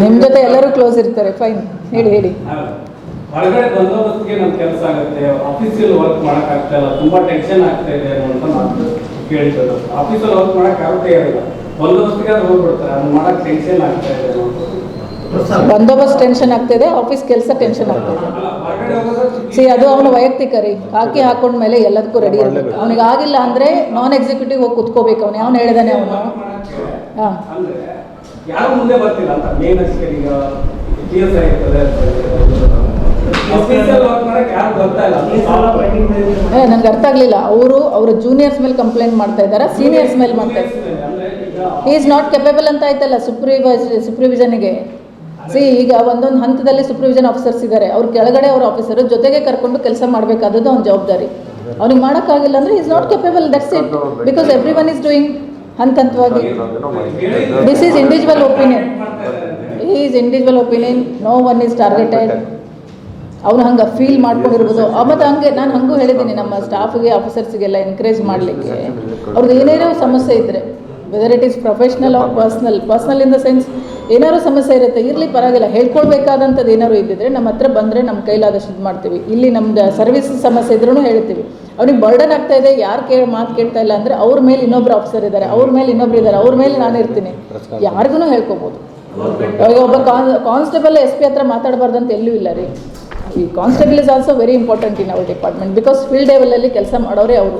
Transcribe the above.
ನಮ್ಮ ಜೊತೆ ಎಲ್ಲರೂ ಕ್ಲೋಸ್ ಇರ್ತಾರೆ. ಫೈನ್ ಹೇಳಿ ಹೇಳಿ. ಹೊರಗಡೆ ಬಂದೋಬಸ್ತ್ಗೆ ನಮ್ಮ ಕೆಲಸ ಆಗುತ್ತೆ. ಆಫೀಸಲ್ಲಿ ವರ್ಕ್ ಮಾಡೋಕ್ಕಾಗ್ತಾ ಇಲ್ಲ. ತುಂಬಾ ಟೆನ್ಷನ್ ಆಗ್ತಾ ಇದೆ ಅಂತ ಮಾತು ಕೇಳಿದ್ರು ಆಫೀಸಲ್ಲಿ ವರ್ಕ್ ಮಾಡಕ್ ಆಗುತ್ತೆ ಇರಲ್ಲ ಬಂದೋಬಸ್ತಿಗೆ ಹೋಗ್ಬಿಡ್ತಾರೆ. ಅದು ಮಾಡಕ್ ಟೆನ್ಷನ್ ಆಗ್ತಾ ಇದೆ. ಬಂದೋಬಸ್ತ್ ಟೆನ್ಷನ್ ಆಗ್ತಿದೆ ಆಫೀಸ್ ಕೆಲಸ ಟೆನ್ಷನ್ ಆಗ್ತಿದೆ. ಸಿ ಅದು ಅವನು ವೈಯಕ್ತಿಕ ರೀ. ಹಾಕಿ ಹಾಕೊಂಡ್ಮೇಲೆ ಎಲ್ಲದಕ್ಕೂ ರೆಡಿ ಇರಬೇಕು ಅವನಿಗೆ ಆಗಿಲ್ಲ ಅಂದರೆ ನಾನ್ ಎಕ್ಸಿಕ್ಯೂಟಿವ್ ಹೋಗಿ ಕುತ್ಕೋಬೇಕು ಅವನು. ಅವನು ಹೇಳಿದಾನೆ ಅವನು? ಹಾಂ. ಏ ನನಗೆ ಅರ್ಥ ಆಗಲಿಲ್ಲ. ಅವರು ಅವರ ಜೂನಿಯರ್ಸ್ ಮೇಲೆ ಕಂಪ್ಲೇಂಟ್ ಮಾಡ್ತಾ ಇದ್ದಾರೆ? ಸೀನಿಯರ್ಸ್ ಮೇಲೆ ಮಾಡ್ತಾ ಇದ್ದಾರೆ? ಈಸ್ ನಾಟ್ ಕೆಪೇಬಲ್ ಅಂತ ಆಯ್ತಲ್ಲ ಸುಪ್ರಿವೈಸ್ ಸುಪ್ರಿವಿಷನ್ಗೆ. ಸಿ ಈಗ ಒಂದೊಂದು ಹಂತದಲ್ಲಿ ಸೂಪರ್ವಿಷನ್ ಆಫೀಸರ್ಸ್ ಇದ್ದಾರೆ ಅವ್ರ ಕೆಳಗಡೆ ಅವ್ರ ಆಫೀಸರ್ ಜೊತೆಗೆ ಕರ್ಕೊಂಡು ಕೆಲಸ ಮಾಡಬೇಕಾದದ್ದು ಅವ್ನ ಜವಾಬ್ದಾರಿ. ಅವ್ನಿಗೆ ಮಾಡೋಕ್ಕಾಗಿಲ್ಲ ಅಂದರೆ is not capable that's it because every one is doing ಹಂತ ಹಂತವಾಗಿ this is individual opinion is individual opinion no one is targeted ಅವ್ನು ಹಂಗೆ ಫೀಲ್ ಮಾಡ್ಕೊಂಡಿರ್ಬೋದು. ಮತ್ತು ಹಂಗೆ ನಾನು ಹಂಗೂ ಹೇಳಿದ್ದೀನಿ ನಮ್ಮ ಸ್ಟಾಫ್ಗೆ ಆಫೀಸರ್ಸ್ಗೆಲ್ಲ ಎನ್ಕರೇಜ್ ಮಾಡಲಿಕ್ಕೆ. ಅವ್ರದ್ದು ಏನೇನೋ ಸಮಸ್ಯೆ ಇದ್ದರೆ whether it is professional or personal personal in the sense ಏನಾದ್ರು ಸಮಸ್ಯೆ ಇರುತ್ತೆ ಇರಲಿ ಪರವಾಗಿಲ್ಲ ಹೇಳ್ಕೊಳ್ಬೇಕಾದಂಥದ್ದು ಏನಾದ್ರು ಇದ್ದಿದ್ರೆ ನಮ್ಮ ಹತ್ರ ಬಂದರೆ ನಮ್ಮ ಕೈಲಾದಷ್ಟು ಇದು ಮಾಡ್ತೀವಿ. ಇಲ್ಲಿ ನಮ್ದು ಸರ್ವಿಸ್ ಸಮಸ್ಯೆ ಇದ್ರೂ ಹೇಳ್ತೀವಿ. ಅವ್ನಿಗೆ ಬರ್ಡನ್ ಆಗ್ತಾ ಇದೆ ಯಾರು ಕೇಳಿ ಮಾತು ಕೇಳ್ತಾ ಇಲ್ಲ ಅಂದರೆ ಅವ್ರ ಮೇಲೆ ಇನ್ನೊಬ್ರು ಆಫೀಸರ್ ಇದ್ದಾರೆ ಅವ್ರ ಮೇಲೆ ಇನ್ನೊಬ್ರು ಇದ್ದಾರೆ ಅವ್ರ ಮೇಲೆ ನಾನು ಇರ್ತೀನಿ. ಯಾರಿಗೂ ಹೇಳ್ಕೊಬೋದು. ಒಬ್ಬ ಒಬ್ಬ ಕಾನ್ಸ್ಟೇಬಲ್ ಎಸ್ ಪಿ ಹತ್ರ ಮಾತಾಡಬಾರ್ದು ಅಂತ ಎಲ್ಲೂ ಇಲ್ಲ ರೀ. ಈ constable is also very important in our department because field ಲೆವೆಲಲ್ಲಿ ಕೆಲಸ ಮಾಡೋರೇ ಅವರು.